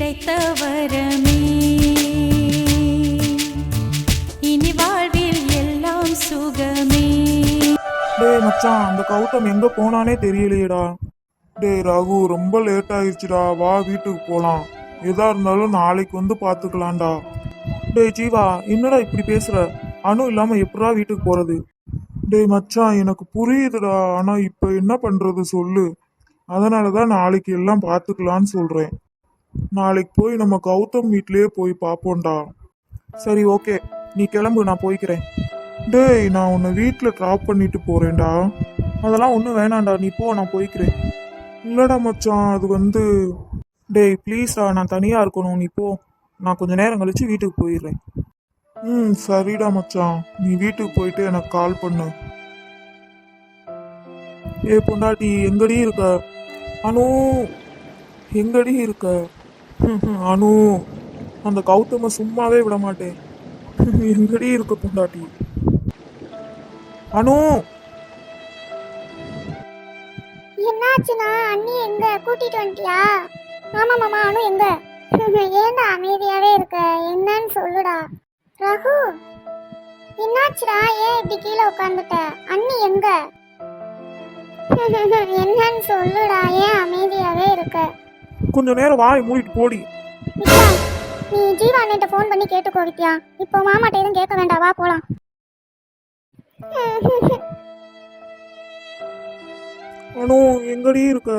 கிடைத்த வரமே இனி வாழ்வில் எல்லாம் சுகமே. டேய் மச்சான் அந்த கௌதம் எங்க போனானே தெரியலையேடா. டேய் ரகு ரொம்ப லேட் ஆயிடுச்சுடா. வா வீட்டுக்கு போலாம். எதா இருந்தாலும் நாளைக்கு வந்து பாத்துக்கலாம்டா. டேய் ஜீவா என்னடா இப்படி பேசுற? அணு இல்லாம எப்படா வீட்டுக்கு போறது? டேய் மச்சான் எனக்கு புரியுதுடா. ஆனா இப்ப என்ன பண்றது சொல்லு. அதனாலதான் நாளைக்கு எல்லாம் பாத்துக்கலாம்னு சொல்றேன். நாளைக்கு போய் நம்ம கௌதம் வீட்லயே போய் பார்ப்போம்டா சரி ஓகே. நீ கிளம்பு நான் போய்க்கிறேன். டேய் நான் உன்னை வீட்டில் ட்ராப் பண்ணிட்டு போறேன்டா. அதெல்லாம் ஒன்றும் வேணாம்டா. நீ போ நான் போய்க்கிறேன். இல்லடா மச்சான் அது வந்து டேய் ப்ளீஸ்டா நான் தனியாக இருக்கணும். நீ போ. நான் கொஞ்ச நேரம் கழிச்சு வீட்டுக்கு போயிடுறேன். ம் சரிடா மச்சான். நீ வீட்டுக்கு போயிட்டு எனக்கு கால் பண்ணு. ஏ பொண்டாட்டி எங்கடி இருக்க? அனு எங்கடி இருக்க? அனு அந்த கௌதம சும்மாவே விட மாட்டேன். எங்கடி இருக்க பொண்டாட்டி? அனு! என்னாச்சுண்ணா? அண்ணி எங்க? கூட்டிட்டு வந்துட்டியா? ஆமா மாமா அனு எங்க? ஏன்டா அமைதியாவே இருக்க? என்னன்னு சொல்லுடா. ரகு! என்னாச்சுடா? ஏன் இப்படி கீழே உட்காந்துட்ட அண்ணி எங்க? என்னன்னு சொல்லுடா. ஏன் அமைதியாவே இருக்க? கொஞ்ச நேரம் வாய் மூடிட்டு போடி. நீ ஜீவா அண்ணிட்ட ஃபோன் பண்ணி கேட்டுக்கோ வித்யா. இப்போ மாமாட்ட எதுவும் கேட்க வேண்டாம் வா போலாம். அனு எங்கடி இருக்க?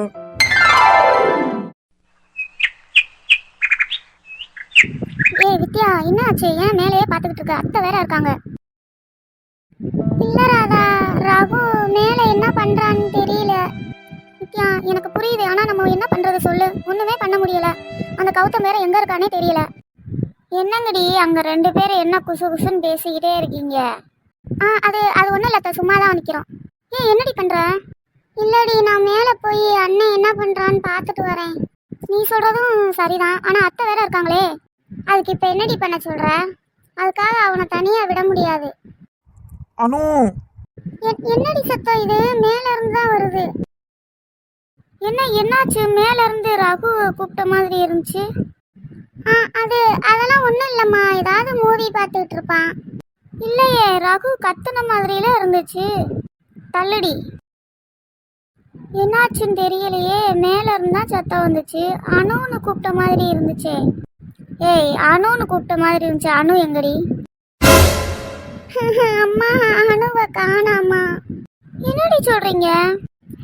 ஏய் வித்யா என்னாச்சு? ஏன் மேலேயே பார்த்துக்கிட்டு இருக்க? அத்தை வேற இருக்காங்க. இல்ல ராதா ரகு மேலே என்ன பண்றான்னு தெரியல. வித்யா எனக்கு புரியுது. ஆனா நம்ம என்ன பண்றது சொல்லு. ஒண்ணுமே பண்ண முடியல. அந்த கௌதம் வேற எங்க இருக்கானே தெரியல. என்னங்கடி அங்க ரெண்டு பேரும் என்ன குசு குசுன்னு பேசிக்கிட்டே இருக்கீங்க? ஆ அது அது ஒண்ணும் இல்ல அத்தை, சும்மா தான் நிக்கிறோம். ஏய் என்னடி பண்ற? இல்லடி நான் மேலே போய் அண்ணன் என்ன பண்றான்னு பார்த்துட்டு வரேன். நீ சொல்றதும் சரிதான். ஆனா அத்தை வேற இருக்காங்களே. அதுக்கு இப்ப என்னடி பண்ண சொல்ற? அதுக்காக அவனை தனியா விட முடியாது. அனு! என்னடி சத்தம் இது? மேல இருந்து தான் வருது. என்ன என்னாச்சு? மேல இருந்து ரகு கூப்பிட்ட மாதிரி இருந்துச்சு. ஆ அது அதெல்லாம் ஒன்றும் இல்லைம்மா. ஏதாவது மூவி பார்த்துக்கிட்டு இருப்பான். இல்லையே ரகு கத்துன மாதிரிலாம் இருந்துச்சு. தள்ளுடி. என்னாச்சுன்னு தெரியலையே. மேல இருந்தா சத்தம் வந்துச்சு. அணுன்னு கூப்பிட்ட மாதிரி இருந்துச்சே. ஏய் அணுன்னு கூப்பிட்ட மாதிரி இருந்துச்சு. அணு எங்கடி? அம்மா அணுவை காணாமா. என்னடி சொல்றீங்க?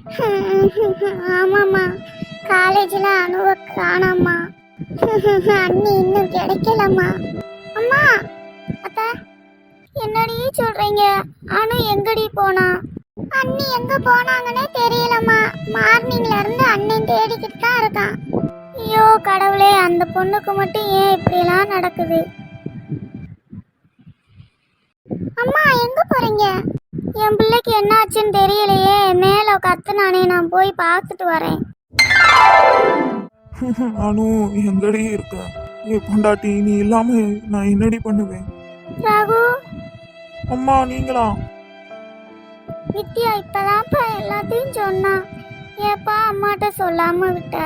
ஆமாம்மா. காலேஜில் அனுவ காணாமா அண்ணி இன்னும் கிடைக்கலம்மா. அம்மா அத்தா என்னடி சொல்றீங்க? அணு எங்கடி போனா? அண்ணி எங்க போனாங்கன்னே தெரியலம்மா. மார்னிங்ல இருந்து அண்ணன் தேடிக்கிட்டு தான் இருக்கான். ஐயோ கடவுளே அந்த பொண்ணுக்கு மட்டும் ஏன் இப்படிலாம் நடக்குது? அம்மா எங்க போறீங்க? என் பிள்ளைக்கு என்ன ஆச்சுன்னு தெரியலையே. மேல கத்துனானே நான் போய் பார்த்துட்டு வரேன். அனு எங்கடி இருக்க? ஏ பொண்டாட்டி நீ இல்லாம நான் என்னடி பண்ணுவேன்? ரகு. அம்மா நீங்களா? வித்யா இப்பதான்ப்பா எல்லாத்தையும் சொன்னா. ஏப்பா அம்மாட்ட சொல்லாம விட்ட?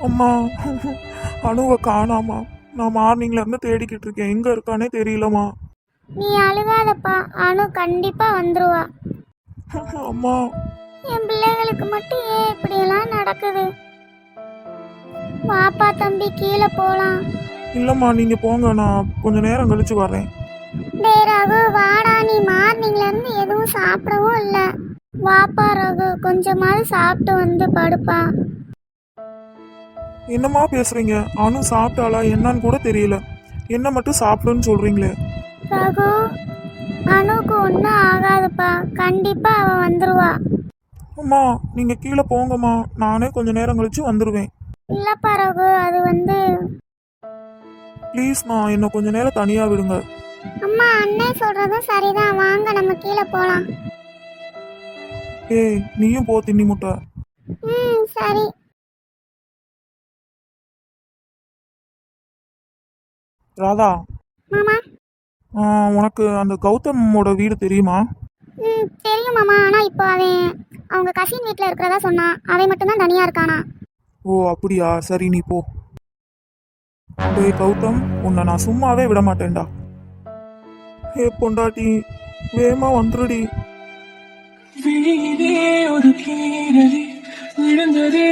அம்மா அணுவை காணாமா. நான் மார்னிங்ல இருந்து தேடிக்கிட்டு இருக்கேன். எங்க இருக்கானே தெரியலம்மா. நீ அழுகாதப்பா. அனு கண்டிப்பா வந்துருவா. அம்மா. என் பிள்ளைகளுக்கு மட்டும் ஏன் இப்படியெல்லாம் நடக்குது? வாப்பா தம்பி கீழே போலாம். இல்லம்மா நீங்க போங்க. நான் கொஞ்ச நேரம் கழிச்சு வரேன் டேய் ரகு வாடா. நீ மார்னிங்ல இருந்து எதுவும் சாப்பிடவும் இல்ல. வாப்பா ரகு கொஞ்சமாவது சாப்பிட்டு வந்து படுப்பா. என்னம்மா பேசுறீங்க? அனு சாப்பிட்டாளா? என்னன்னு கூட தெரியல. என்ன மட்டும் சாப்பிடுன்னு சொல்றீங்களே. ரகு அனுக்கு ஒன்றும் ஆகாதுப்பா. கண்டிப்பா அவ வந்துருவா. அம்மா நீங்க கீழே போங்கம்மா. நானே கொஞ்ச நேரம் கழிச்சு வந்துடுவேன் இல்லப்பா ரகு அது வந்து ப்ளீஸ்மா என்னை கொஞ்ச நேரம் தனியா விடுங்க. அம்மா அண்ணன் சொல்றதும் சரிதான். வாங்க நம்ம கீழே போலாம். ஏய் நீயும் போ தின்னி முட்டை. ம் சரி. ராதா. மாமா? உனக்கு அந்த கௌதமோட வீடு தெரியுமா? ம் தெரியும் மாமா. ஆனா இப்போ அவன் அவங்க கசின் வீட்டில் இருக்கிறதா சொன்னான் அவன் மட்டும்தான் தனியா இருக்கானா? ஓ அப்படியா? சரி நீ போ. டேய் கௌதம் உன்னை நான் சும்மாவே விட மாட்டேன்டா. ஏ பொண்டாட்டி வேமா வந்துருடி. விழியிலே ஒரு கீரலி விழுந்ததே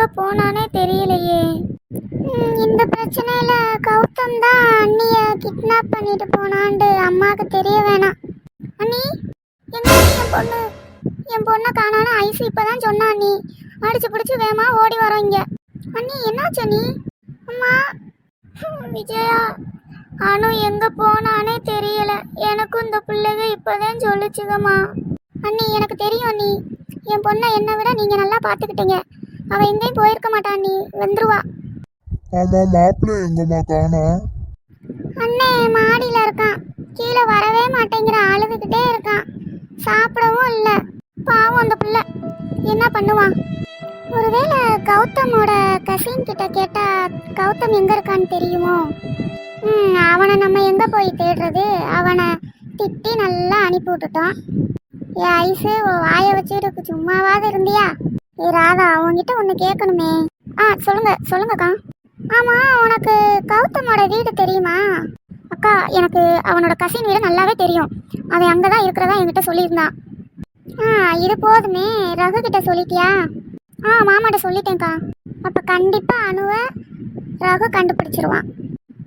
எங்க போனானே தெரியலையே. இந்த பிரச்சனையில கௌதம் தான் அண்ணிய கிட்னாப் பண்ணிட்டு போனான்ட்டு அம்மாவுக்கு தெரிய வேணாம். அண்ணி எங்க என் பொண்ணு? என் பொண்ணை காணான்னு ஐசி இப்பதான் சொன்னா அண்ணி. அடிச்சு பிடிச்சு வேமா ஓடி வரோம் இங்க. அண்ணி என்னாச்சு நீ அம்மா விஜயா அனு எங்க போனானே தெரியல. எனக்கும் இந்த பிள்ளைங்க இப்பதான் சொல்லுச்சுகம்மா அண்ணி எனக்கு தெரியும் அண்ணி. என் பொண்ணை என்னை விட நீங்க நல்லா பாத்துக்கிட்டீங்க அவ எங்கேயும் போயிருக்க மாட்டா அண்ணி வந்துருவா. ஆமா மாப்பிள்ளை எங்கம்மா காணோம் அண்ணே மாடியில இருக்கான். கீழே வரவே மாட்டேங்கிற அழுதுகிட்டே இருக்கான். சாப்பிடவும் இல்லை. பாவம் அந்த பிள்ளை. என்ன பண்ணுவான்? ஒருவேளை கௌதமோட கசின் கிட்ட கேட்டா கௌதம் எங்க இருக்கான்னு தெரியுமோ? ம் அவனை நம்ம எங்க போய் தேடுறது? அவனை திட்டி நல்லா அனுப்பி விட்டுட்டோம். ஏ உன் வாயை வச்சுட்டு சும்மாவாவது இருந்தியா? ஏ ராதா அவன்கிட்ட ஒன்று கேட்கணுமே. ஆ சொல்லுங்க சொல்லுங்கக்கா. ஆமா உனக்கு கௌதமோட வீடு தெரியுமா? அக்கா எனக்கு அவனோட கசின் வீடு நல்லாவே தெரியும். அவன் அங்கே தான் இருக்கிறதா என்கிட்ட சொல்லியிருந்தான் ஆ இது போதுமே. ரகு கிட்ட சொல்லிட்டியா? ஆ மாமாட்ட சொல்லிட்டேன்க்கா. அப்போ கண்டிப்பாக அணுவை ரகு கண்டுபிடிச்சிருவான்.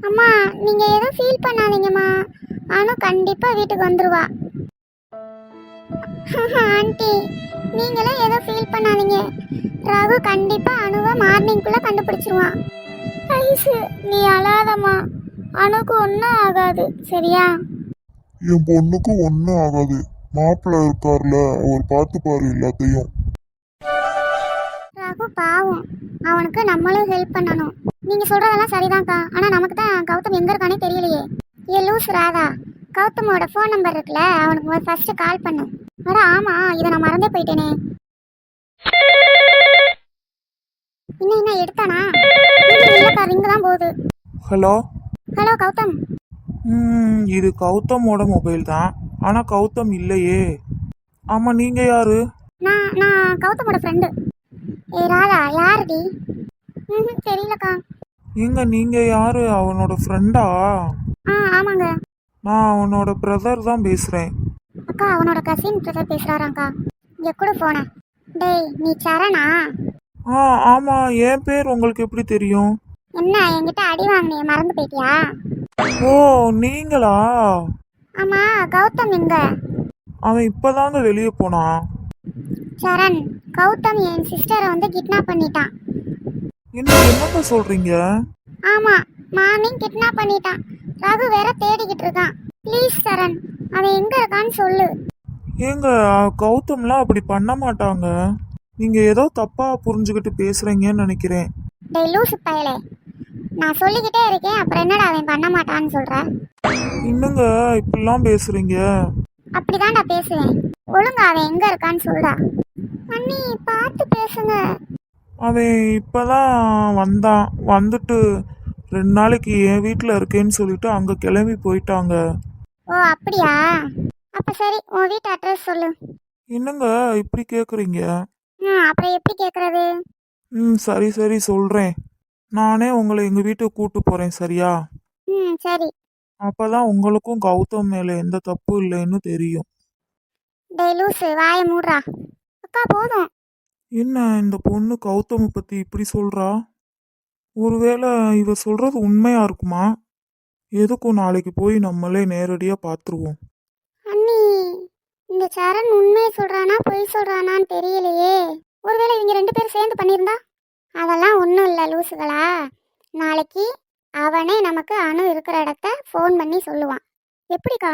அம்மா நீங்கள் எதுவும் ஃபீல் பண்ணாதீங்கம்மா. அணு கண்டிப்பாக வீட்டுக்கு வந்துடுவா ஆண்டி நீங்களும் ஏதோ ஃபீல் பண்ணாதீங்க. ரகு கண்டிப்பாக அணுவை மார்னிங்குள்ளே கண்டுபிடிச்சிருவான். ஐசு நீ அழாதம்மா. அணுக்கு ஒன்றும் ஆகாது சரியா? என் பொண்ணுக்கு ஒன்றும் ஆகாது. மாப்பிள்ளை இருக்கார்ல அவர் பார்த்துப்பாரு எல்லாத்தையும். ரகு பாவம். அவனுக்கு நம்மளும் ஹெல்ப் பண்ணணும். நீங்க சொல்றதெல்லாம் சரிதான்க்கா. ஆனா நமக்கு தான் கௌதம் எங்க இருக்கானே தெரியலையே. ஏ லூஸ் ராதா. கௌதமோட ஃபோன் நம்பர் இருக்குல்ல அவனுக்கு ஃபர்ஸ்ட் கால் பண்ணு. அட ஆமா இதை நான் மறந்தே போயிட்டேனே. இன்னும் என்ன எடுத்தானா? இல்ல, இல்லக்கா ரிங்கு தான் போகுது. ஹலோ? ஹலோ கௌதம். ம் இது கௌதமோட மொபைல் தான். ஆனால் கௌதம் இல்லையே. ஆமாம் நீங்கள் யாரு? நான் நான் கௌதமோட ஃப்ரெண்டு ஏ ராதா யாருடி? ம் தெரியலக்கா. எங்க நீங்கள் யாரு? அவனோட ஃப்ரெண்டா ஆ ஆமாங்க. நான் அவனோட பிரதர் தான் பேசுகிறேன் அக்கா அவனோட கசின் பிரதர் பேசுறாராங்க்கா இங்க கூட போன டேய் நீ சரணா? ஆ ஆமாம் என் பேர் உங்களுக்கு எப்படி தெரியும்? என்ன என்கிட்ட அடி வாங்கினிய மறந்து போயிட்டியா? ஓ நீங்களா? ஆமா கௌதம் எங்க? அவன் இப்போதாங்க வெளியே போனான் சரண் கௌதம் என் சிஸ்டரை வந்து கிட்னாப் பண்ணிட்டான். என்ன என்னங்க சொல்கிறீங்க ஆமா மார்னிங் கிட்னாப் பண்ணிட்டான். ரகு வேற தேடிக்கிட்டு இருக்கான். ப்ளீஸ் சரண் அவன் எங்க இருக்கான்னு சொல்லு. ஏங்க கௌதம்லாம் அப்படி பண்ண மாட்டாங்க. நீங்கள் ஏதோ தப்பாக புரிஞ்சுக்கிட்டு பேசுகிறீங்கன்னு நினைக்கிறேன். டேய் லூசு பயலே. நான் சொல்லிக்கிட்டே இருக்கேன். அப்புறம் என்னடா அவன் பண்ண மாட்டான்னு சொல்ற? இன்னுங்க இப்படிலாம் பேசுகிறீங்க அப்படிதான்டா பேசுவேன். ஒழுங்கா அவன் எங்க இருக்கான்னு சொல்றா. அண்ணி பார்த்து பேசுங்க. அவன் இப்பதான் வந்தான். வந்துட்டு ரெண்டு நாளைக்கு என் வீட்டில் இருக்கேன்னு சொல்லிட்டு அங்கே கிளம்பி போயிட்டாங்க. ஓ அப்படியா? அப்ப சரி உன் வீட்டு அட்ரஸ் சொல்லு. என்னங்க இப்படி கேட்குறீங்க ம் அப்புறம் எப்படி கேக்குறது? ம் சரி சரி சொல்கிறேன் நானே உங்களை எங்கள் வீட்டுக்கு கூட்டு போகிறேன் சரியா? ம் சரி. அப்போ தான் உங்களுக்கும் கௌதம் மேலே எந்த தப்பு இல்லைன்னு தெரியும். டேய் லூசு வாய மூடுறா. அக்கா போதும். என்ன இந்த பொண்ணு கௌதமை பற்றி இப்படி சொல்கிறா ஒருவேளை இவ சொல்கிறது உண்மையாக இருக்குமா? எதுக்கும் நாளைக்கு போய் நம்மளே நேரடியாக பார்த்துருவோம் அண்ணி இந்த சரண் உண்மையை சொல்றானா பொய் சொல்றானான்னு தெரியலையே. ஒருவேளை இவங்க ரெண்டு பேரும் சேர்ந்து பண்ணியிருந்தா? அதெல்லாம் ஒன்றும் இல்லை லூசுகளா. நாளைக்கு அவனே நமக்கு அணு இருக்கிற இடத்த ஃபோன் பண்ணி சொல்லுவான். எப்படிக்கா?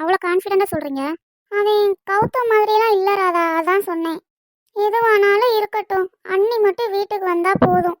அவ்வளோ கான்ஃபிடென்ட்டாக சொல்கிறீங்க அவன் கௌதம் மாதிரியெல்லாம் இல்லை ராதா அதான் சொன்னேன். எதுவானாலும் இருக்கட்டும் அண்ணி மட்டும் வீட்டுக்கு வந்தால் போதும்.